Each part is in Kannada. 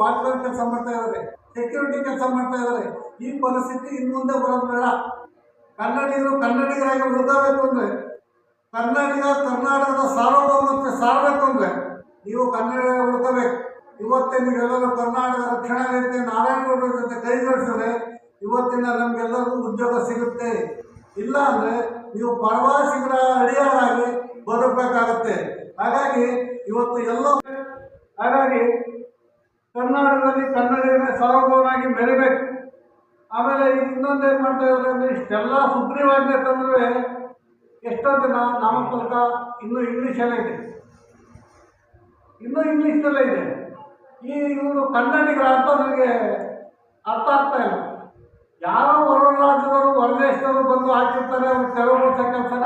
ವಾಚ್ಮನ್ ಕೆಲಸ ಮಾಡ್ತಾ ಇದ್ದಾರೆ ಸೆಕ್ಯೂರಿಟಿ ಕೆಲಸ ಮಾಡ್ತಾ ಇದ್ದಾರೆ ಈ ಪರಿಸ್ಥಿತಿ ಇನ್ನು ಮುಂದೆ ಬರೋದು ಬೇಡ ಕನ್ನಡಿಗರು ಕನ್ನಡಿಗರಾಗಿ ಉಳಿದಬೇಕು ಅಂದರೆ ಕನ್ನಡಿಗ ಕರ್ನಾಟಕದ ಸಾರ್ವಭೌಮತ್ವ ಸಾರಬೇಕು ಅಂದರೆ, ನೀವು ಕನ್ನಡ ಉಳ್ಕೋಬೇಕು. ಇವತ್ತೇ ನೀವೆಲ್ಲರೂ ಕರ್ನಾಟಕ ರಕ್ಷಣಾ ವೇದಿಕೆ ನಾರಾಯಣಗೌಡರ ಜೊತೆ ಕೈ ಜೋಡಿಸಿದ್ರೆ, ಇವತ್ತಿನ ನಮ್ಗೆಲ್ಲರಿಗೂ ಉದ್ಯೋಗ ಸಿಗುತ್ತೆ. ಇಲ್ಲ ಅಂದರೆ ನೀವು ಪ್ರವಾಸಿಗರ ಅಡಿಯಾರಾಗಿ ಬದುಕಬೇಕಾಗತ್ತೆ. ಹಾಗಾಗಿ ಇವತ್ತು ಎಲ್ಲ ಹಾಗಾಗಿ ಕರ್ನಾಟಕದಲ್ಲಿ ಕನ್ನಡಿಗರೇ ಸಾರ್ವಭೌಮನಾಗಿ ಮೆರಿಬೇಕು ಆಮೇಲೆ ಇನ್ನೊಂದು ಏನು ಮಾಡ್ತಾ ಇದ್ದಾರೆ ಅಂದರೆ ಇಷ್ಟೆಲ್ಲ ಸುಗ್ರೀವಾಜ್ಞೆ ತಂದರೆ ಎಷ್ಟೊಂದು ಜನ ನಾಮಫಲಕ ಇನ್ನೂ ಇಂಗ್ಲೀಷಲ್ಲೇ ಇದೆ. ಇನ್ನೂ ಇಂಗ್ಲೀಷ್ನಲ್ಲೇ ಇದೆ. ಈ ಇವರು ಕನ್ನಡಿಗರ ಅರ್ಥ ನನಗೆ ಅರ್ಥ ಆಗ್ತಾ ಇಲ್ಲ. ಯಾರೋ ಹೊರ ರಾಜ್ಯದವರು, ಹೊರದೇಶದವರು ಬಂದು ಹಾಕಿರ್ತಾರೆ ಅವ್ರು ತೆರವುಗೊಳಿಸೋ ಕೆಲಸನ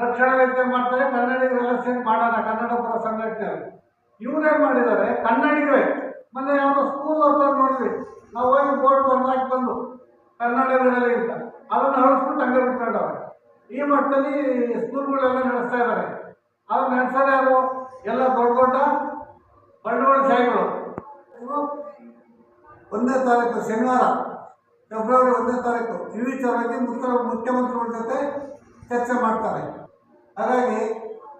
ರಕ್ಷಣೆ ವ್ಯಕ್ತಿ ಮಾಡ್ತಾರೆ, ಕನ್ನಡಿಗರೆಲ್ಲ ಸೇರಿ ಮಾಡೋಣ, ಕನ್ನಡ ಪರ ಸಂಘಟನೆ. ಇವ್ರೇನು ಮಾಡಿದ್ದಾರೆ? ಕನ್ನಡಿಗರೇ. ಮೊನ್ನೆ ಯಾವುದೋ ಸ್ಕೂಲ್ ಅಂತ ನೋಡಿದ್ವಿ. ನಾವು ಹೋಗಿ ಬೋರ್ಡ್ ಬರ್ದಾಕಿ ಬಂದು ಕನ್ನಡಗಳಲ್ಲಿ ಅಂತ. ಅದನ್ನು ಅಳಿಸ್ಬಿಟ್ಟು ಹಂಗೆ ಬಿಟ್ಕೊಂಡವ್ರೆ. ಈ ಮಟ್ಟದಲ್ಲಿ ಸ್ಕೂಲ್ಗಳೆಲ್ಲ ನಡೆಸ್ತಾ ಇದ್ದಾರೆ ಅದು ನಡೆಸೋದು ಯಾರು? ಎಲ್ಲ ದೊಡ್ಡ ದೊಡ್ಡ ಬಂಡವಾಳ ಶಾಹಿಗಳು. ಇವು ಒಂದನೇ ತಾರೀಕು ಶನಿವಾರ, ಫೆಬ್ರವರಿ ಒಂದನೇ ತಾರೀಕು. ಈ ವಿಚಾರವಾಗಿ ಮುಖ್ಯ ಮುಖ್ಯಮಂತ್ರಿಗಳ ಜೊತೆ ಚರ್ಚೆ ಮಾಡ್ತಾರೆ. ಹಾಗಾಗಿ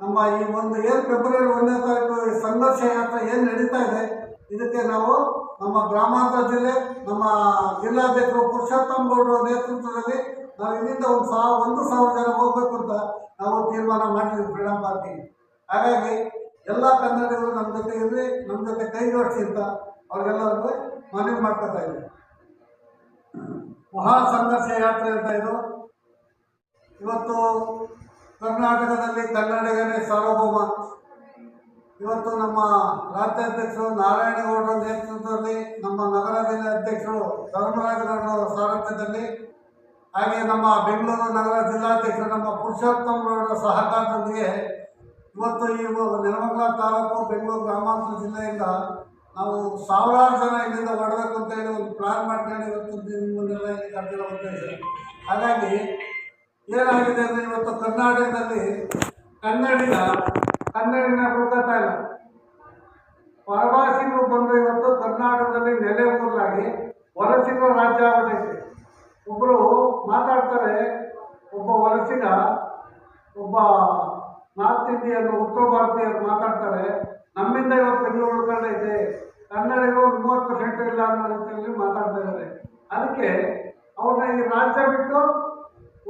ನಮ್ಮ ಈ ಒಂದು ಏನು ಫೆಬ್ರವರಿ ಒಂದನೇ ತಾರೀಕು ಸಂಘರ್ಷ ಯಾತ್ರೆ ಏನು ನಡೀತಾ ಇದೆ ಇದಕ್ಕೆ ನಾವು ನಮ್ಮ ಗ್ರಾಮಾಂತರ ಜಿಲ್ಲೆ, ನಮ್ಮ ಜಿಲ್ಲಾಧ್ಯಕ್ಷರು ಪುರುಷೋತ್ತಮ್ ಗೌಡರ ನೇತೃತ್ವದಲ್ಲಿ ನಾವು ಇಲ್ಲಿಂದ ಒಂದು ಸಾವಿರ ಒಂದು ಸಾವಿರ ಜನ ಹೋಗ್ಬೇಕು ಅಂತ ನಾವು ತೀರ್ಮಾನ ಮಾಡಿದ್ವಿ ಫ್ರೀಡಮ್ ಪಾರ್ಕಿಗೆ ಹಾಗಾಗಿ ಎಲ್ಲ ಕನ್ನಡಿಗರು ನಮ್ಮ ಜೊತೆ ಇರಲಿ ನಮ್ಮ ಜೊತೆ ಕೈ ಜೋಡಿಸಿ ಅಂತ ಅವ್ರಿಗೆಲ್ಲರಿಗೂ ಮನವಿ ಮಾಡ್ಕೊತಾ ಇದ್ದೀವಿ ಮಹಾ ಸಂಘರ್ಷ ಯಾತ್ರೆ ಅಂತ ಇದು. ಇವತ್ತು ಕರ್ನಾಟಕದಲ್ಲಿ ಕನ್ನಡಿಗನೇ ಸಾರ್ವಭೌಮ. ಇವತ್ತು ನಮ್ಮ ರಾಜ್ಯಾಧ್ಯಕ್ಷರು ನಾರಾಯಣಗೌಡರ ನೇತೃತ್ವದಲ್ಲಿ, ನಮ್ಮ ನಗರ ಜಿಲ್ಲೆ ಅಧ್ಯಕ್ಷರು ಧರ್ಮರಾಜಗೌಡರ ಸಾರಥ್ಯದಲ್ಲಿ ಹಾಗೆ ನಮ್ಮ ಬೆಂಗಳೂರು ನಗರ ಜಿಲ್ಲಾಧ್ಯಕ್ಷರು ನಮ್ಮ ಪುರುಷೋತ್ತಮರವರ ಸಹಕಾರದೊಂದಿಗೆ ಇವತ್ತು ಈ ನೆಲಮಂಗಲ ತಾಲೂಕು ಬೆಂಗಳೂರು ಗ್ರಾಮಾಂತರ ಜಿಲ್ಲೆಯಿಂದ ನಾವು ಸಾವಿರಾರು ಜನ ಇಲ್ಲಿಂದ ಹೊರಡಬೇಕು ಅಂತ ಹೇಳಿ ಒಂದು ಪ್ಲಾನ್ ಮಾಡ್ಕೊಂಡು ಇವತ್ತು ನಿಮ್ಮನ್ನೆಲ್ಲ ಇಲ್ಲಿ ಕರೆದಿರೋ ಉದ್ದೇಶ ಹಾಗಾಗಿ ಏನಾಗಿದೆ ಅಂದರೆ ಇವತ್ತು ಕರ್ನಾಟಕದಲ್ಲಿ ಕನ್ನಡಿಗ ಕನ್ನಡಿಗನ ಹುಡುಕತಾ ಇಲ್ಲ. ಪ್ರವಾಸಿಗರು ಬಂದು ಇವತ್ತು ಕರ್ನಾಟಕದಲ್ಲಿ ನೆಲೆ ಊರಲಾಗಿ ವಲಸಿಗರ ರಾಜ್ಯ ಆಗಬೇಕು. ಒಬ್ಬರು ಮಾತಾಡ್ತಾರೆ, ಒಬ್ಬ ವಲಸಿಗ, ಒಬ್ಬ ನಾರ್ತ್ ಇಂಡಿಯನ್, ಉತ್ತರ ಭಾರತೀಯರು ಮಾತಾಡ್ತಾರೆ, ನಮ್ಮಿಂದ ಇವತ್ತು ಬೆಂಗಳೂರು ಉಳ್ಕೊಂಡೈತೆ ಕನ್ನಡಿಗರು ಒಂದು ಮೂವತ್ತು ಪರ್ಸೆಂಟ್ ಇಲ್ಲ ಅನ್ನೋ ರೀತಿಯಲ್ಲಿ ಮಾತಾಡ್ತಾ ಇದ್ದಾರೆ. ಅದಕ್ಕೆ ಅವ್ರನ್ನ ಈ ರಾಜ್ಯ ಬಿಟ್ಟು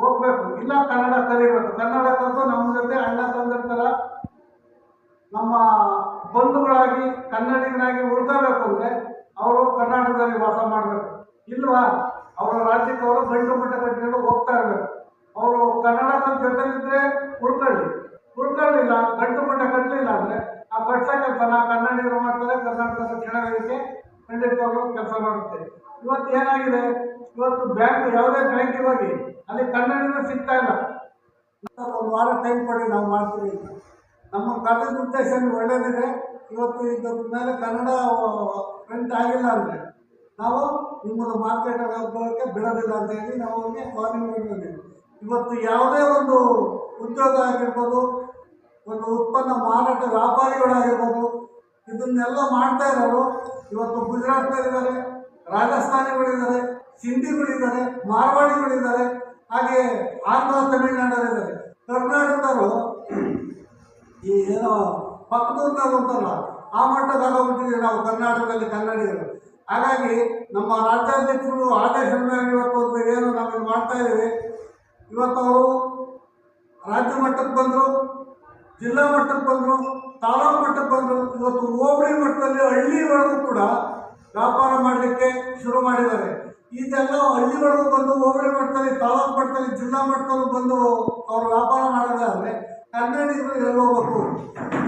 ಹೋಗ್ಬೇಕು. ಇಲ್ಲ ಕನ್ನಡ ಕಲಿಬೇಕು. ಕನ್ನಡ ಕಲಿತು ನಮ್ಮ ಜೊತೆ ಅಣ್ಣ ತಂದಿರ್ತಾರ ನಮ್ಮ ಬಂಧುಗಳಾಗಿ ಕನ್ನಡಿಗರಾಗಿ ಉಳ್ಕೋಬೇಕು ಅಂದರೆ ಅವರು ಕರ್ನಾಟಕದಲ್ಲಿ ವಾಸ ಮಾಡಬೇಕು. ಇಲ್ವಾ? ಅವರ ರಾಜ್ಯಕ್ಕೆ ಅವರು ಗಂಡು ಮಟ್ಟ ಕಟ್ಟಿಕೊಂಡು ಹೋಗ್ತಾ ಇರಬೇಕು. ಅವರು ಕನ್ನಡದ ಜೊತೆಲಿದ್ರೆ ಉಳ್ಕೊಳ್ಳಿ ಉಳ್ಕೊಳ್ಳಿಲ್ಲ ಗಂಡು ಮಟ್ಟ ಕಟ್ಟಲಿಲ್ಲ ಅಂದರೆ ಆ ಕಟ್ಸ ಕನ್ನಡಿಗರು ಮಾಡ್ತಾರೆ, ಕರ್ನಾಟಕದ ವೇದಿಕೆ ಖಂಡಿತವಾಗ್ಲೂ ಕೆಲಸ ಮಾಡುತ್ತೆ. ಇವತ್ತು ಏನಾಗಿದೆ? ಇವತ್ತು ಬ್ಯಾಂಕ್ ಯಾವುದೇ ಬ್ಯಾಂಕಿಗೆ ಹೋಗಿ, ಅಲ್ಲಿ ಕನ್ನಡಿಗರು ಸಿಗ್ತಾ ಇಲ್ಲ. ಒಂದು ವಾರ ಟೈಮ್ ಕೊಡಿ, ನಾವು ಮಾಡ್ತೀವಿ ನಮ್ಮ ಕಾಲೇಜ್ ಉದ್ದೇಶ ಒಳ್ಳೇದಿದೆ. ಇವತ್ತು ಇದ್ದ ಮೇಲೆ ಕನ್ನಡ ಪ್ರಿಂಟ್ ಆಗಿಲ್ಲ ಅಂದರೆ ನಾವು ನಿಮ್ಮನ್ನು ಮಾರ್ಕೆಟ್ ಹೋಗೋಕ್ಕೆ ಬಿಡೋದಿಲ್ಲ ಅಂತ ಹೇಳಿ ನಾವು ಅವ್ರಿಗೆ ವಾರ್ನಿಂಗ್ ಇವತ್ತು ಯಾವುದೇ ಒಂದು ಉದ್ಯೋಗ ಆಗಿರ್ಬೋದು, ಒಂದು ಉತ್ಪನ್ನ ಮಾರಾಟ ವ್ಯಾಪಾರಿಗಳಾಗಿರ್ಬೋದು ಇದನ್ನೆಲ್ಲ ಮಾಡ್ತಾ ಇರೋರು ಇವತ್ತು ಗುಜರಾತ್ನಲ್ಲಿದ್ದಾರೆ, ರಾಜಸ್ಥಾನಿಗಳಿದ್ದಾರೆ, ಸಿಂಧಿಗಳಿದ್ದಾರೆ, ಮಾರ್ವಾಡಿಗಳಿದ್ದಾರೆ, ಹಾಗೆ ಆಂಧ್ರ ತಮಿಳುನಾಡಲ್ಲಿದ್ದಾರೆ. ಕರ್ನಾಟಕದವರು ಈ ಏನೋ ಪಕ್ಕದೂರಿನವ್ರು ಉಂಟಲ್ಲ ಆ ಮಟ್ಟದಾಗ ಆಗೋಗ್ಬಿಟ್ಟಿದ್ದೀವಿ ನಾವು ಕರ್ನಾಟಕದಲ್ಲಿ ಕನ್ನಡಿಗರು. ಹಾಗಾಗಿ ನಮ್ಮ ರಾಜ್ಯಾಧ್ಯಕ್ಷರು ಆದೇಶ ಮೇಲೆ ಇವತ್ತು ಏನು ನಾವು ಇದು ಮಾಡ್ತಾ ಇದ್ದೀವಿ. ಇವತ್ತು ಅವರು ರಾಜ್ಯ ಮಟ್ಟಕ್ಕೆ ಬಂದರು, ಜಿಲ್ಲಾ ಮಟ್ಟಕ್ಕೆ ಬಂದರು, ತಾಲೂಕು ಮಟ್ಟಕ್ಕೆ ಬಂದರು. ಇವತ್ತು ಹೋಬಳಿ ಮಟ್ಟದಲ್ಲಿ ಹಳ್ಳಿವರೆಗೂ ಕೂಡ ವ್ಯಾಪಾರ ಮಾಡಲಿಕ್ಕೆ ಶುರು ಮಾಡಿದ್ದಾರೆ. ಇದೆಲ್ಲ ಹಳ್ಳಿಗಳಿಗೂ ಬಂದು ಹೋಬಳಿ ಮಟ್ಟದಲ್ಲಿ, ತಾಲೂಕು ಮಟ್ಟದಲ್ಲಿ, ಜಿಲ್ಲಾ ಮಟ್ಟದಲ್ಲೂ ಬಂದು ಅವರು ವ್ಯಾಪಾರ ಮಾಡೋದಾದರೆ. ಕನ್ನಡಿಗರು ಎಲ್ಲಿ ಹೋಗ್ಬೇಕು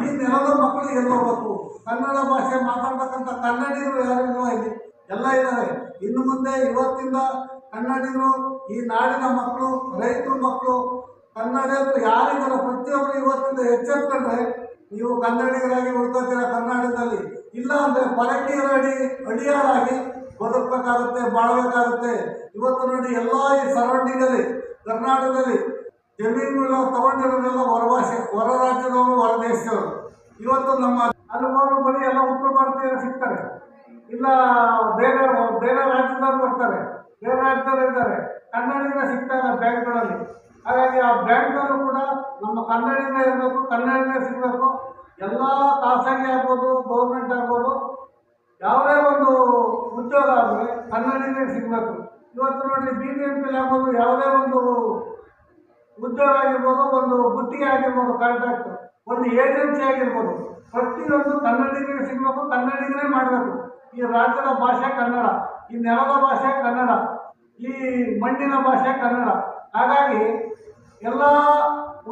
ಈ ನೆಲದ ಮಕ್ಕಳು ಎಲ್ಲಿ ಹೋಗ್ಬೇಕು ಕನ್ನಡ ಭಾಷೆ ಮಾತಾಡ್ತಕ್ಕಂಥ ಕನ್ನಡಿಗರು ಯಾರು ಇಲ್ಲ? ಎಲ್ಲ ಇದ್ದಾರೆ. ಇನ್ನು ಮುಂದೆ ಇವತ್ತಿಂದ ಕನ್ನಡಿಗರು, ಈ ನಾಡಿನ ಮಕ್ಕಳು, ರೈತರ ಮಕ್ಕಳು ಕನ್ನಡಿಗರು ಯಾರಿದ್ದಾರೆ ಪ್ರತಿಯೊಬ್ಬರು ಇವತ್ತಿಂದ ಎಚ್ಚೆತ್ಕೊಂಡ್ರೆ ನೀವು ಕನ್ನಡಿಗರಾಗಿ ಉಳ್ಕೋತೀರ ಕರ್ನಾಟಕದಲ್ಲಿ? ಇಲ್ಲ ಅಂದರೆ ಪರಕೀಯರ ಅಡಿ, ಅಡಿಯಾರಾಗಿ ಬದುಕಬೇಕಾಗುತ್ತೆ, ಬಾಳಬೇಕಾಗುತ್ತೆ. ಇವತ್ತು ನೋಡಿ ಎಲ್ಲ ಈ ಸರೌಂಡಿಂಗಲ್ಲಿ ಕರ್ನಾಟಕದಲ್ಲಿ ಜಮೀನುಗಳನ್ನ ತಗೊಂಡಿರೋದೆಲ್ಲ ಹೊರಭಾಷೆ ಹೊರ ರಾಜ್ಯದವರು ಹೊರ ದೇಶದವರು ಇವತ್ತು ನಮ್ಮ ಹಲವಾರು ಬಳಿ ಎಲ್ಲ ಉತ್ತರ ಭಾರತೀಯರು ಸಿಗ್ತಾರೆ. ಇಲ್ಲ, ಬೇರೆ ಬೇರೆ ರಾಜ್ಯದವರು ಬರ್ತಾರೆ. ಬೇರೆ ರಾಜ್ಯದವರು ಇದ್ದಾರೆ. ಕನ್ನಡಿಗರ ಸಿಗ್ತಾರೆ ಬ್ಯಾಂಕ್ಗಳಲ್ಲಿ. ಹಾಗಾಗಿ ಆ ಬ್ಯಾಂಕ್ಗಳು ಕೂಡ ನಮ್ಮ ಕನ್ನಡಿಗ ಇರಬೇಕು ಕನ್ನಡಿಗ ಸಿಗಬೇಕು. ಎಲ್ಲ ಖಾಸಗಿ ಆಗ್ಬೋದು, ಗೌರ್ಮೆಂಟ್ ಆಗ್ಬೋದು. ಯಾವುದೇ ಒಂದು ಉದ್ಯೋಗ ಆಗಲಿ ಕನ್ನಡಿಗರೇ ಸಿಗಬೇಕು. ಇವತ್ತು ನೋಡಿ ಬಿ ಬಿ ಎಂ ಪಿಲಿ ಆಗ್ಬೋದು ಯಾವುದೇ ಒಂದು ಉದ್ಯೋಗ ಆಗಿರ್ಬೋದು ಒಂದು ಗುತ್ತಿಗೆ ಆಗಿರ್ಬೋದು ಕಾಂಟ್ರಾಕ್ಟ್ ಒಂದು ಏಜೆನ್ಸಿ ಆಗಿರ್ಬೋದು. ಪ್ರತಿಯೊಂದು ಕನ್ನಡಿಗರಿಗೆ ಸಿಗಬೇಕು, ಕನ್ನಡಿಗರೇ ಮಾಡಬೇಕು. ಈ ರಾಜ್ಯದ ಭಾಷೆ ಕನ್ನಡ, ಈ ನೆಲದ ಭಾಷೆ ಕನ್ನಡ, ಈ ಮಣ್ಣಿನ ಭಾಷೆ ಕನ್ನಡ. ಹಾಗಾಗಿ ಎಲ್ಲ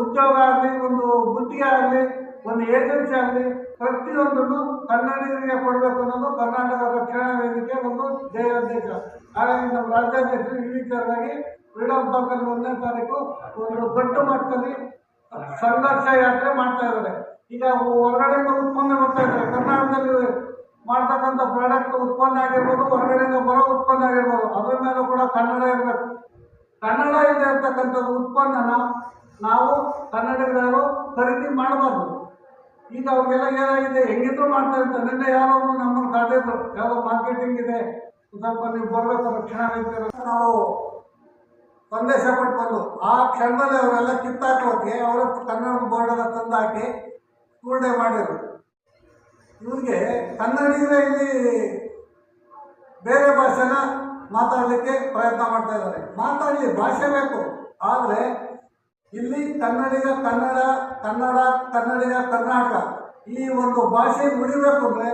ಉದ್ಯೋಗ ಆಗಲಿ, ಒಂದು ಗುತ್ತಿಗೆ ಆಗಲಿ, ಒಂದು ಏಜೆನ್ಸಿ ಆಗಲಿ, ಪ್ರತಿಯೊಂದನ್ನು ಕನ್ನಡಿಗರಿಗೆ ಕೊಡಬೇಕು ಅನ್ನೋದು ಕರ್ನಾಟಕ ರಕ್ಷಣಾ ವೇದಿಕೆ ಒಂದು ಧ್ಯೇಯೋದ್ದೇಶ ಹಾಗಾಗಿ ನಮ್ಮ ರಾಜ್ಯಾಧ್ಯಕ್ಷರು ಈ ವಿಚಾರವಾಗಿ ಫ್ರೀಡಮ್ ಪಾರ್ಕಲ್ಲಿ ಒಂದನೇ ತಾರೀಕು ಒಂದು ದೊಡ್ಡ ಮಟ್ಟದಲ್ಲಿ ಸಂಘರ್ಷ ಯಾತ್ರೆ ಮಾಡ್ತಾ ಇದ್ದಾರೆ. ಈಗ ಹೊರಗಡೆಯಿಂದ ಉತ್ಪನ್ನ ಬರ್ತಾ ಇದ್ದಾರೆ. ಕರ್ನಾಟಕದಲ್ಲಿ ಮಾಡ್ತಕ್ಕಂಥ ಪ್ರಾಡಕ್ಟ್ ಉತ್ಪನ್ನ ಆಗಿರ್ಬೋದು, ಹೊರಗಡೆಯಿಂದ ಬರೋ ಉತ್ಪನ್ನ ಆಗಿರ್ಬೋದು, ಅದ್ರ ಮೇಲೂ ಕೂಡ ಕನ್ನಡ ಇರಬೇಕು. ಕನ್ನಡ ಇದೆ ಇರ್ತಕ್ಕಂಥದ್ದು ಉತ್ಪನ್ನನ ನಾವು ಕನ್ನಡಿಗರು ಖರೀದಿ ಮಾಡಬಾರ್ದು. ಈಗ ಅವ್ರಿಗೆಲ್ಲ ಏನಾಗಿದೆ? ಹೆಂಗಿದ್ರು ಮಾಡ್ತಾ ಇರ್ತಾರೆ. ನಿನ್ನೆ ಯಾರೋ ನಮ್ಮನ್ನು ಕಾದಿದ್ರು ಯಾವುದೋ ಮಾರ್ಕೆಟಿಂಗ್ ಇದೆ. ಸ್ವಲ್ಪ ನೀವು ಬರಬೇಕು, ರಕ್ಷಣಾ ನಾವು ಸಂದೇಶ ಕೊಟ್ಟು ಬಂದು, ಆ ಕ್ಷಣದಲ್ಲಿ ಅವರೆಲ್ಲ ಕಿತ್ತಾಕಿ ಅವರು ಕನ್ನಡದ ಬೋರ್ಡೆಲ್ಲ ತಂದು ಹಾಕಿ ಸ್ಕೂಲ್ ಡೇ ಮಾಡಿದ್ರು. ಇವ್ರಿಗೆ ಕನ್ನಡಿಗರೇ ಇಲ್ಲಿ ಬೇರೆ ಭಾಷೆನ ಮಾತಾಡಲಿಕ್ಕೆ ಪ್ರಯತ್ನ ಮಾಡ್ತಾ ಇದ್ದಾರೆ. ಮಾತಾಡಲಿ ಭಾಷೆ ಬೇಕು. ಆದರೆ ಇಲ್ಲಿ ಕನ್ನಡಿಗ ಕನ್ನಡ ಕನ್ನಡ, ಕನ್ನಡಿಗ ಕರ್ನಾಟಕ ಈ ಒಂದು ಭಾಷೆ ಉಳಿಬೇಕು ಅಂದರೆ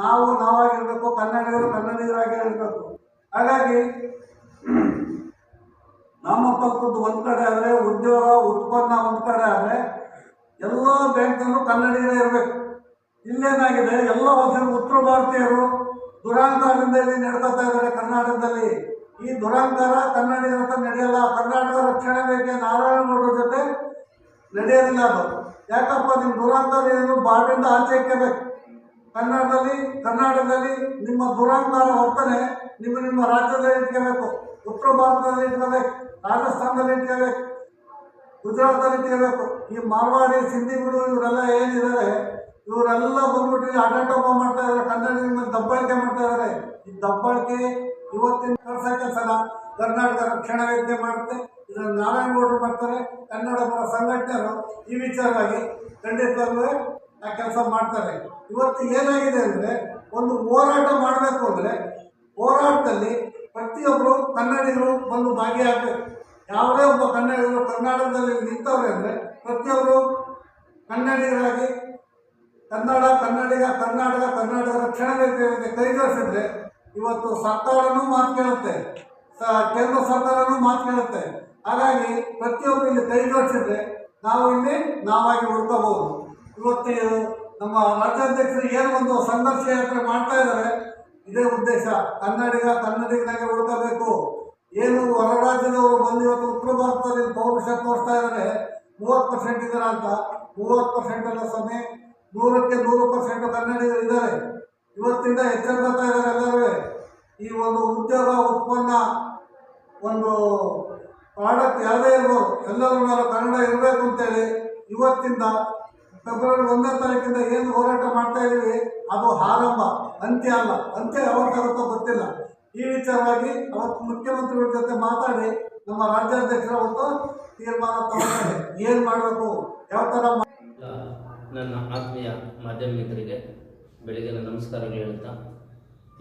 ನಾವು ನಾವಾಗಿರಬೇಕು, ಕನ್ನಡಿಗರು ಕನ್ನಡಿಗರಾಗಿ ಇರಬೇಕು ಹಾಗಾಗಿ ನಾಮಪತ್ರದ್ದು ಒಂದು ಕಡೆ ಆದರೆ, ಉದ್ಯೋಗ ಉತ್ಪನ್ನ ಒಂದು ಕಡೆ ಆದರೆ, ಎಲ್ಲ ಬ್ಯಾಂಕ್ನಲ್ಲೂ ಕನ್ನಡಿಗರೇ ಇರಬೇಕು. ಇಲ್ಲೇನಾಗಿದೆ? ಎಲ್ಲ ಹೊಸ ಉತ್ತರ ಭಾರತೀಯರು ದುರಾಂಕಾರದಿಂದ ಇಲ್ಲಿ ನಡ್ಕೋತಾ ಇದ್ದಾರೆ ಕರ್ನಾಟಕದಲ್ಲಿ. ಈ ದುರಾಂಕಾರ ಕನ್ನಡಿಗರ ಹತ್ರ ನಡೆಯಲ್ಲ. ಕರ್ನಾಟಕ ರಕ್ಷಣಾ ನಾರಾಯಣ ನಾರಾಯಣಗೌಡರ ಜೊತೆ ನಡೆಯೋದಿಲ್ಲ ಅದು. ಯಾಕಪ್ಪ? ನಿಮ್ಮ ದುರಾಂಕಾರ ಏನು ಬಾರ್ಡ್ರಿಂದ ಆಚೆ ಇಕ್ಕಬೇಕು. ಕನ್ನಡದಲ್ಲಿ, ಕರ್ನಾಟಕದಲ್ಲಿ ನಿಮ್ಮ ದುರಾಂಕಾರ ವರ್ತನೆ ನಿಮ್ಮ ನಿಮ್ಮ ರಾಜ್ಯದಲ್ಲಿ ಇಟ್ಕೋಬೇಕು. ಉತ್ತರ ಭಾರತದಲ್ಲಿ ಇಟ್ಕೋಬೇಕು ರಾಜಸ್ಥಾನದಲ್ಲಿ ಇಟ್ಕೋಬೇಕು ಗುಜರಾತಲ್ಲಿ ಇಟ್ಕೋಬೇಕು ಈ ಮಾರ್ವಾಡಿ ಸಿಂಧಿಗಳು ಇವರೆಲ್ಲ ಏನಿದ್ದಾರೆ, ಇವರೆಲ್ಲ ಬಂದ್ಬಿಟ್ಟು ಆಟಾಟೋಪ ಮಾಡ್ತಾ ಇದ್ದಾರೆ, ಕನ್ನಡಿಗರ ಮೇಲೆ ದಬ್ಬಾಳಿಕೆ ಮಾಡ್ತಾ ಇದ್ದಾರೆ. ಈ ದಬ್ಬಾಳಿಕೆ ಇವತ್ತಿನ ಕೆಲಸ ಕರ್ನಾಟಕ ರಕ್ಷಣಾ ವೇದಿಕೆ ಮಾಡುತ್ತೆ. ಇದನ್ನು ನಾರಾಯಣಗೌಡರು ಮಾಡ್ತಾರೆ. ಕನ್ನಡ ಪರ ಸಂಘಟನೆಯರು ಈ ವಿಚಾರವಾಗಿ ಖಂಡಿತವಾಗ್ಲೂ ಆ ಕೆಲಸ ಮಾಡ್ತಾರೆ. ಇವತ್ತು ಏನಾಗಿದೆ ಅಂದರೆ, ಒಂದು ಹೋರಾಟ ಮಾಡಬೇಕು ಅಂದರೆ, ಹೋರಾಟದಲ್ಲಿ ಪ್ರತಿಯೊಬ್ಬರು ಕನ್ನಡಿಗರು ಬಂದು ಭಾಗಿಯಾಗಬೇಕು. ಯಾವುದೇ ಒಬ್ಬ ಕನ್ನಡಿಗರು ಕರ್ನಾಟಕದಲ್ಲಿ ನಿಂತವ್ರೆ ಅಂದರೆ ಪ್ರತಿಯೊಬ್ಬರು ಕನ್ನಡಿಗರಾಗಿ ಕನ್ನಡ, ಕನ್ನಡಿಗ, ಕರ್ನಾಟಕ ಕರ್ನಾಟಕ ರಕ್ಷಣಾ ಕೈ ಜೋಡಿಸಿದ್ರೆ ಇವತ್ತು ಸರ್ಕಾರನೂ ಮಾತು ಕೇಳುತ್ತೆ. ಸ, ಕೇಂದ್ರ ಸರ್ಕಾರನೂ ಮಾತು ಕೇಳುತ್ತೆ. ಹಾಗಾಗಿ ಪ್ರತಿಯೊಬ್ಬರು ಇಲ್ಲಿ ಕೈ ಜೋಡಿಸಿದ್ರೆ ನಾವು ಇಲ್ಲಿ ನಾವಾಗಿ ಉಳ್ಕೋಬಹುದು. ಇವತ್ತು ನಮ್ಮ ರಾಜ್ಯಾಧ್ಯಕ್ಷರು ಏನು ಒಂದು ಸಂಘರ್ಷ ಯಾತ್ರೆ ಮಾಡ್ತಾ ಇದ್ದಾರೆ ಇದೇ ಉದ್ದೇಶ. ಕನ್ನಡಿಗ ಕನ್ನಡಿಗನಾಗೆ ಉಳ್ಕೋಬೇಕು ಏನು ಹೊರ ರಾಜ್ಯದವರು ಬಂದು ಇವತ್ತು ಉತ್ತರ ಭಾರತದಲ್ಲಿ ಪೌರುಷ ತೋರಿಸ್ತಾ ಇದ್ದಾರೆ. ಮೂವತ್ತು ಪರ್ಸೆಂಟ್ ಇದ್ದಾರೆ ಅಂತ. ಮೂವತ್ತು ಪರ್ಸೆಂಟ್ ಅಲ್ಲ ಸಮಯ ನೂರಕ್ಕೆ ನೂರು ಪರ್ಸೆಂಟ್ ಕನ್ನಡಿಗರು ಇದ್ದಾರೆ. ಇವತ್ತಿಂದ ಎಚ್ಚರಿಕೊಳ್ತಾ ಇದ್ದಾರೆ ಎಲ್ಲರೂ. ಈ ಒಂದು ಉದ್ಯೋಗ, ಉತ್ಪನ್ನ, ಒಂದು ಪ್ರಾಡಕ್ಟ್ ಯಾವುದೇ ಇರ್ಬೋದು ಎಲ್ಲರೂ ಕನ್ನಡ ಇರಬೇಕು ಅಂತೇಳಿ ಇವತ್ತಿಂದ ಫೆಬ್ರವರಿ ಒಂದನೇ ತಾರೀಕಿಂದ ಏನು ಹೋರಾಟ ಮಾಡ್ತಾ ಇದ್ದೀವಿ, ಅದು ಆರಂಭ. ಅಂತ್ಯ ಅಲ್ಲ. ಅಂತ್ಯ ಯಾವಾಗ ಯಾವತ್ತಾಗುತ್ತೋ ಗೊತ್ತಿಲ್ಲ. ಈ ವಿಚಾರವಾಗಿ ಅವತ್ತು ಮುಖ್ಯಮಂತ್ರಿಗಳ ಜೊತೆ ಮಾತಾಡಿ ನಮ್ಮ ರಾಜ್ಯಾಧ್ಯಕ್ಷರ ಒಂದು ತೀರ್ಮಾನ ತಗೊಂಡಿದೆ ಏನು ಮಾಡಬೇಕು? ಯಾವ ಥರ ನನ್ನ ಆತ್ಮೀಯ ಮಾಧ್ಯಮ ಮಿತ್ರರಿಗೆ ಬೆಳಗಿನ ನಮಸ್ಕಾರಗಳು ಹೇಳ್ತಾ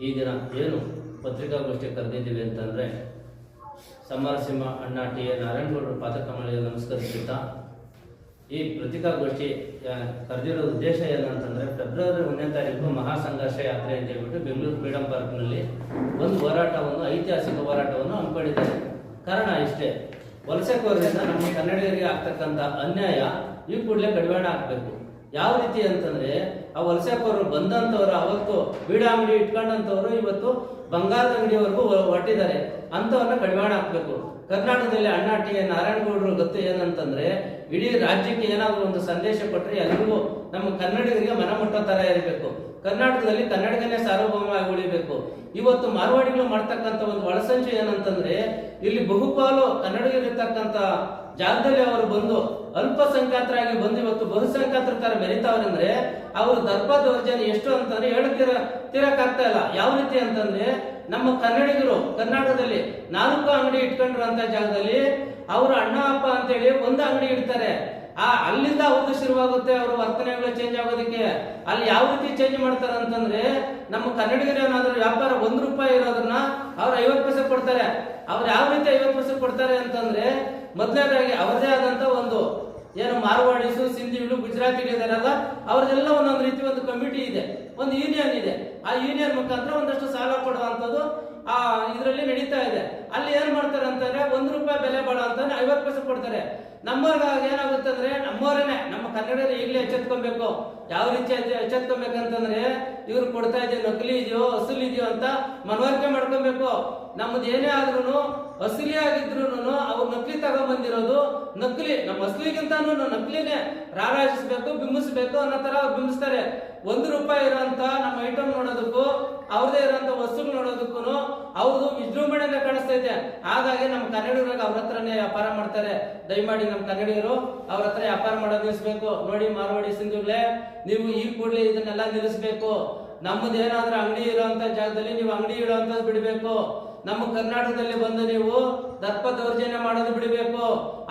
ಈ ದಿನ ಏನು ಪತ್ರಿಕಾಗೋಷ್ಠಿ ಕರೆದಿದ್ದೀವಿ ಅಂತಂದರೆ, ಸಮರಸಿಂಹ ಅಣ್ಣ ಟಿ ಎ ನಾರಾಯಣಗೌಡರ ನಮಸ್ಕಾರ ನಮಸ್ಕರಿಸುತ್ತಾ ಈ ಪತ್ರಿಕಾಗೋಷ್ಠಿ ಆ, ಕರೆದಿರೋ ಉದ್ದೇಶ ಏನಂತಂದ್ರೆ ಫೆಬ್ರವರಿ ಒಂದನೇ ತಾರೀಕು ಮಹಾಸಂಘರ್ಷ ಯಾತ್ರೆ ಅಂತ ಹೇಳ್ಬಿಟ್ಟು ಬೆಂಗಳೂರು ಫ್ರೀಡಂ ಪಾರ್ಕ್ನಲ್ಲಿ ಒಂದು ಹೋರಾಟವನ್ನು ಐತಿಹಾಸಿಕ ಹೋರಾಟವನ್ನು ಹಮ್ಮಿಕೊಂಡಿದ್ದಾರೆ. ಕಾರಣ ಇಷ್ಟೇ ವಲಸೆಕೋರರಿಂದ ನಮ್ಮ ಕನ್ನಡಿಗರಿಗೆ ಆಗ್ತಕ್ಕಂಥ ಅನ್ಯಾಯ ಈ ಕೂಡಲೇ ಕಡಿವಾಣ ಆಗಬೇಕು ಯಾವ ರೀತಿ ಅಂತಂದ್ರೆ ಆ ವಲಸೆಕೋರರು ಬಂದಂಥವ್ರು ಅವತ್ತು ಬೀಡಾ ಅಂಗಡಿ ಇಟ್ಕೊಂಡಂಥವ್ರು ಇವತ್ತು ಬಂಗಾರದ ಅಂಗಡಿವರೆಗೂ ಹೊರಟಿದ್ದಾರೆ. ಅಂಥವ್ರನ್ನ ಕಡಿವಾಣ ಹಾಕ್ಬೇಕು. ಕರ್ನಾಟಕದಲ್ಲಿ ಅಣ್ಣಾ ಟಿ ಎ ನಾರಾಯಣಗೌಡರು ಗೊತ್ತು ಏನಂತಂದ್ರೆ, ಇಡೀ ರಾಜ್ಯಕ್ಕೆ ಏನಾದರೂ ಒಂದು ಸಂದೇಶ ಕೊಟ್ಟರೆ ಎಲ್ರಿಗೂ ನಮ್ಮ ಕನ್ನಡಿಗರಿಗೆ ಮನ ಮುಟ್ಟೋ ಥರ ಇರಬೇಕು. ಕರ್ನಾಟಕದಲ್ಲಿ ಕನ್ನಡಿಗನೇ ಸಾರ್ವಭೌಮವಾಗಿ ಉಳಿಬೇಕು. ಇವತ್ತು ಮಾರ್ವಾಡಿಗಳು ಮಾಡ್ತಕ್ಕಂಥ ಒಂದು ಒಳಸಂಚು ಏನಂತಂದ್ರೆ, ಇಲ್ಲಿ ಬಹುಪಾಲು ಕನ್ನಡಿಗರಿರ್ತಕ್ಕಂಥ ಜಾಗದಲ್ಲಿ ಅವರು ಬಂದು ಅಲ್ಪಸಂಖ್ಯಾತರಾಗಿ ಬಂದು ಇವತ್ತು ಬಹುಸಂಖ್ಯಾತರ ತರ ಮೆರಿತಾವ್ರಂದ್ರೆ ಅವರು ದರ್ಪ ದೌರ್ಜನ್ಯ ಎಷ್ಟು ಅಂತಂದ್ರೆ ಹೇಳಕ್ಕಿರ ತೀರಕ್ಕಾಗ್ತಾ ಇಲ್ಲ. ಯಾವ ರೀತಿ ಅಂತಂದ್ರೆ ನಮ್ಮ ಕನ್ನಡಿಗರು ಕರ್ನಾಟಕದಲ್ಲಿ ನಾಲ್ಕು ಅಂಗಡಿ ಇಟ್ಕೊಂಡಿರುವಂತ ಜಾಗದಲ್ಲಿ ಅವರು ಅಣ್ಣ, ಅಪ್ಪ ಅಂತೇಳಿ ಒಂದು ಅಂಗಡಿ ಇಡ್ತಾರೆ. ಆ, ಅಲ್ಲಿಂದ ಅವ್ರದ್ದು ಶುರುವಾಗುತ್ತೆ ಅವ್ರ ವರ್ತನೆಗಳು ಚೇಂಜ್ ಆಗೋದಕ್ಕೆ. ಅಲ್ಲಿ ಯಾವ ರೀತಿ ಚೇಂಜ್ ಮಾಡ್ತಾರೆ ಅಂತಂದ್ರೆ, ನಮ್ಮ ಕನ್ನಡಿಗರು ಏನಾದ್ರು ವ್ಯಾಪಾರ ಒಂದ್ ರೂಪಾಯಿ ಇರೋದನ್ನ ಅವ್ರು ಐವತ್ತು ಪೈಸೆ ಕೊಡ್ತಾರೆ. ಅವ್ರು ಯಾವ ರೀತಿ ಐವತ್ತು ಪೈಸೆ ಕೊಡ್ತಾರೆ ಅಂತಂದ್ರೆ, ಮೊದಲನೇದಾಗಿ ಅವರದೇ ಆದಂತ ಒಂದು ಏನು ಮಾರ್ವಾಡಿಸು ಸಿಂಧಿಗಳು ಗುಜರಾತಿಗಳು ಇದಾರಲ್ಲ ಅವ್ರದೆಲ್ಲ ಒಂದೊಂದು ರೀತಿ ಒಂದು ಕಮಿಟಿ ಇದೆ. ಒಂದು ಯೂನಿಯನ್ ಇದೆ. ಆ ಯೂನಿಯನ್ ಮುಖಾಂತರ ಒಂದಷ್ಟು ಸಾಲ ಕೊಡುವಂಥದ್ದು, ಆ, ಇದರಲ್ಲಿ ನಡೀತಾ ಇದೆ. ಅಲ್ಲಿ ಏನ್ ಮಾಡ್ತಾರೆ ಅಂತಂದ್ರೆ, ಒಂದ್ ರೂಪಾಯಿ ಬೆಲೆ ಬಾಳ ಅಂತಾನೆ ಐವತ್ತು ಪೈಸೆ ಕೊಡ್ತಾರೆ. ನಮ್ಮವ್ರಿಗಾಗ ಏನಾಗುತ್ತೆ ಅಂದ್ರೆ ನಮ್ಮವರೇನೆ, ನಮ್ಮ ಕನ್ನಡದಲ್ಲಿ ಈಗಲೇ ಎಚ್ಚೆತ್ಕೊಬೇಕು. ಯಾವ ರೀತಿ ಎಚ್ಚೆ- ಎಚ್ಚೆತ್ಕೊಬೇಕಂತಂದ್ರೆ, ಇವ್ರು ಕೊಡ್ತಾ ಇದೆಯೋ ನಕಲಿ ಇದೆಯೋ, ಅಸಲಿ ಇದೆಯೋ ಅಂತ ಮನವರಿಕೆ ಮಾಡ್ಕೊಬೇಕು. ನಮ್ಮದು ಏನೇ ಆದ್ರೂ ಅಸಲಿ ಆಗಿದ್ರು ಅವ್ರು ನಕಲಿ ತಗೊಂಡ್ಬಂದಿರೋದು ನಕಲಿ. ನಮ್ಮ ಅಸಲಿಗಿಂತಾನು ನಕಲಿನೇ ರಾರಾಜಿಸ್ಬೇಕು, ಬಿಂಬಿಸ್ಬೇಕು ಅನ್ನೋ ತರ ಅವ್ರು ಬಿಂಬಿಸ್ತಾರೆ. ಒಂದು ರೂಪಾಯಿ ಇರೋಂತ ನಮ್ಮ ಐಟಮ್ ನೋಡೋದಕ್ಕೂ ಅವ್ರದೇ ಇರೋಂತ ವಸ್ತು ನೋಡೋದಕ್ಕೂ ಅವ್ರದ್ದು ವಿಜೃಂಭಣೆಯಿಂದ ಇದೆ ಹಾಗಾಗಿ ನಮ್ಮ ಕನ್ನಡಿಗರಾಗ ಅವ್ರ ಹತ್ರನೇ ವ್ಯಾಪಾರ ಮಾಡ್ತಾರೆ. ದಯಮಾಡಿ ನಮ್ಮ ಕನ್ನಡಿಗರು ಅವ್ರ ಹತ್ರ ವ್ಯಾಪಾರ ಮಾಡೋದು ನಿಲ್ಲಿಸ್ಬೇಕು. ನೋಡಿ ಮಾರವಾಡಿ ಸಿಂಧುಗಳೇ, ನೀವು ಈ ಕೂಡಲೇ ಇದನ್ನೆಲ್ಲ ನಿಲ್ಲಿಸ್ಬೇಕು. ನಮ್ಮದೇನಾದ್ರೂ ಅಂಗಡಿ ಇರುವಂತ ಜಾಗದಲ್ಲಿ ನೀವು ಅಂಗಡಿ ಇಡುವಂತ ಬಿಡಬೇಕು. ನಮ್ಮ ಕರ್ನಾಟಕದಲ್ಲಿ ಬಂದು ನೀವು ದರ್ಪ ದೌರ್ಜನ್ಯ ಮಾಡೋದು ಬಿಡಬೇಕು.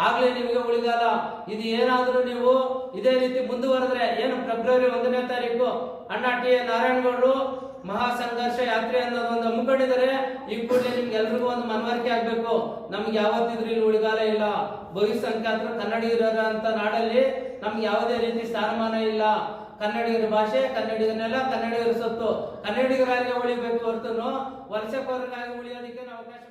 ಆಗ್ಲೇ ನಿಮಗೆ ಉಳಿಗಾಲ ಇದು ಏನಾದ್ರೂ ನೀವು ಇದೇ ರೀತಿ ಮುಂದುವರೆದ್ರೆ ಏನು ಫೆಬ್ರವರಿ ಒಂದನೇ ತಾರೀಕು? ಅಣ್ಣ ಟಿ ಎ ನಾರಾಯಣಗೌಡರು ಮಹಾ ಸಂಘರ್ಷ ಯಾತ್ರೆ ಅನ್ನೋದು ಒಂದು ಹಮ್ಮಿಕೊಂಡಿದ್ದಾರೆ. ಈ ಕೂಡಲೇ ನಿಮ್ಗೆ ಎಲ್ರಿಗೂ ಒಂದು ಮನವರಿಕೆ ಆಗ್ಬೇಕು. ನಮ್ಗೆ ಯಾವತ್ತಿದ್ರು ಇಲ್ಲಿ ಉಳಿಗಾಲ ಇಲ್ಲ. ಬಹುಸಂಖ್ಯಾತರು ಕನ್ನಡಿಗರ ಅಂತ ನಾಡಲ್ಲಿ ನಮ್ಗೆ ಯಾವುದೇ ರೀತಿ ಸ್ಥಾನಮಾನ ಇಲ್ಲ. ಕನ್ನಡಿಗರ ಭಾಷೆ ಕನ್ನಡಿಗರನ್ನೆಲ್ಲ ಕನ್ನಡಿಗರ ಸೊತ್ತು. ಕನ್ನಡಿಗರಾಗಿ ಉಳಿಬೇಕು ಹೊರತು ವಲಸೆಕೋರರಾಗಿ ಉಳಿಯೋದಕ್ಕೆ ನಾವು ಅವಕಾಶ